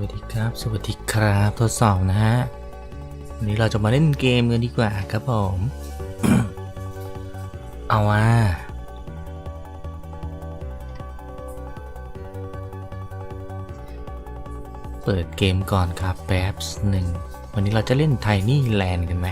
วัสดีครับ สวัสดีครับทดสอบนะฮะวันนี้เราจะมาเล่นเกมกันดีกว่าครับผม เอาว่าเปิดเกมก่อนครับแป๊บหนึ่ง วันนี้เราจะเล่นไทนี่แลนด์กันไหม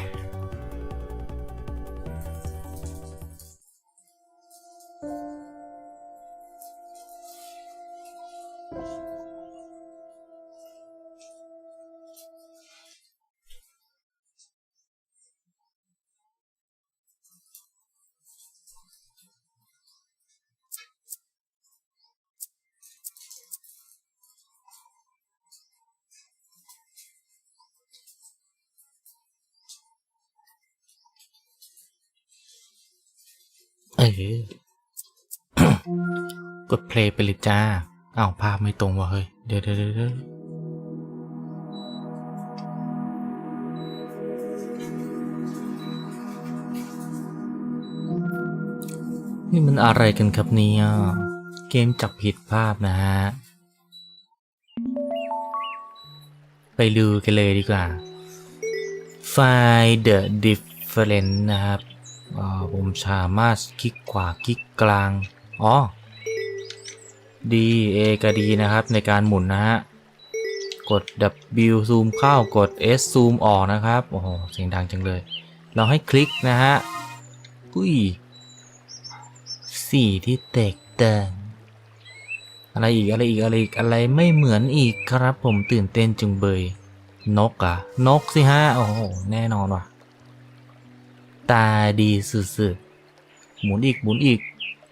กดเพลย์ไปเลยจ้าอ้าวภาพไม่ตรงว่ะเฮ้ยเดี๋ยวเดี๋ยวเดี๋ยวเดี๋ยวนี่มันอะไรกันครับเนี่ย เกมจับผิดภาพนะฮะ ไปดูกันเลยดีกว่า Find the difference นะครับ ผมสามารถคลิกขวาคลิกกลาง อ๋อ D A กับ D นะครับในการหมุนนะฮะ กด W ซูมเข้ากด S ซูมออกนะครับ โอ้โห เสียงดังจังเลย เราให้คลิกนะฮะ อุ้ย สีที่แตกต่างอะไรอีกอะไรอีกอะไรอีกอะไรไม่เหมือนอีกครับผมตื่นเต้นจุงเบย นกอะนกสิฮะ โอ้โห แน่นอนว่ะ ตาดีสุดๆหมุนอีกหมุนอีก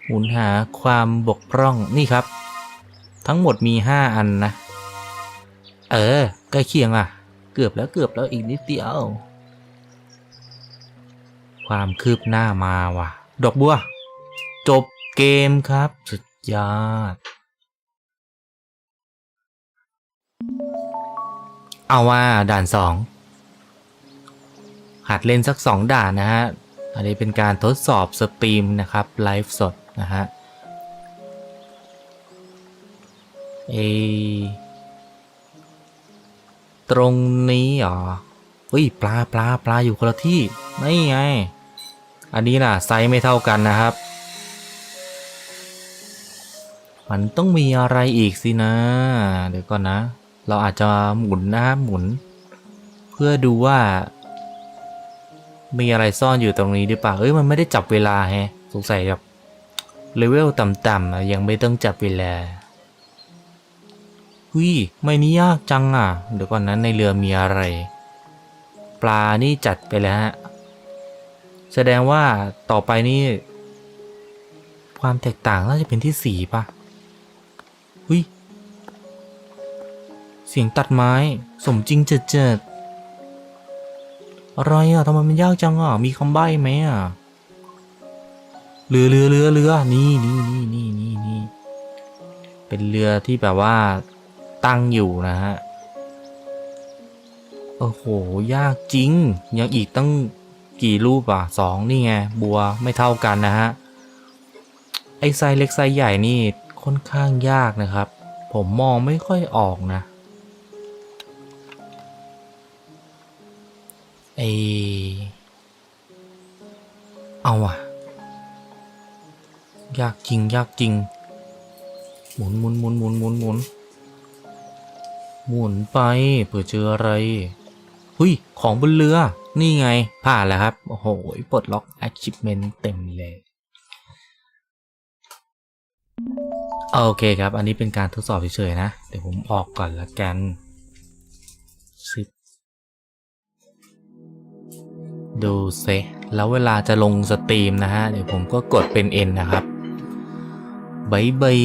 หมุนหาความบกพร่องนี่ครับ ทั้งหมดมีห้าอันนะ เออใกล้เคียงอะ เกือบแล้วเกือบแล้วอีกนิดเดียว ความคืบหน้ามาว่ะ ดอกบัว จบเกมครับ สุดยอด เอาว่าด่านสอง หัดเล่นสักสองด่านนะฮะ อันนี้เป็นการทดสอบสตรีมนะครับไลฟ์สดนะฮะเอตรงนี้เหรอเฮ้ยปลาปลาปลาอยู่คนละที่นี่ไง อันนี้น่ะไซส์ไม่เท่ากันนะครับ มันต้องมีอะไรอีกสินะ เดี๋ยวก่อนนะ เราอาจจะหมุนนะครับหมุน เพื่อดูว่า มีอะไรซ่อนอยู่ตรงนี้หรือเปล่าเอ้ยมันไม่ได้จับเวลาแฮะสงสัยแบบเลเวลต่ำๆยังไม่ต้องจับเวลาหุยไม่นี่ยากจังอะ เดี๋ยวก่อนนั้นในเรือมีอะไร ปลานี่จัดไปแล้วฮะ แสดงว่าต่อไปนี่ ความแตกต่างน่าจะเป็นที่สีป่ะหุยเสียงตัดไม้สมจริงเจิด อะไรอะทำไมมันยากจังอะ มีคำใบ้ไหมอะเรือเรือเรือเรือนี่นี่นี่นี่นี่นี่เป็นเรือที่แบบว่าตั้งอยู่นะฮะ โอ้โห ยากจริง ยังอีกตั้งกี่รูปอะสองนี่ไง บัวไม่เท่ากันนะฮะ ไอ้ไซเล็กไซใหญ่นี่ค่อนข้างยากนะครับ ผมมองไม่ค่อยออกนะ ไอเอาว่ะยากจริงยากจริง หมุนหมุนหมุนหมุนหมุนหมุนหมุนไปเผื่อเจออะไรหุยของบนเรือ นี่ไง ผ่านแล้วครับ โอ้โหปลดล็อก achievement เต็มเลย โอเคครับ อันนี้เป็นการทดสอบเฉยๆนะ เดี๋ยวผมออกก่อนละกัน ดูเซแล้วเวลาจะลงสตรีมนะฮะ เดี๋ยวผมก็กดเป็น N นะครับบายบาย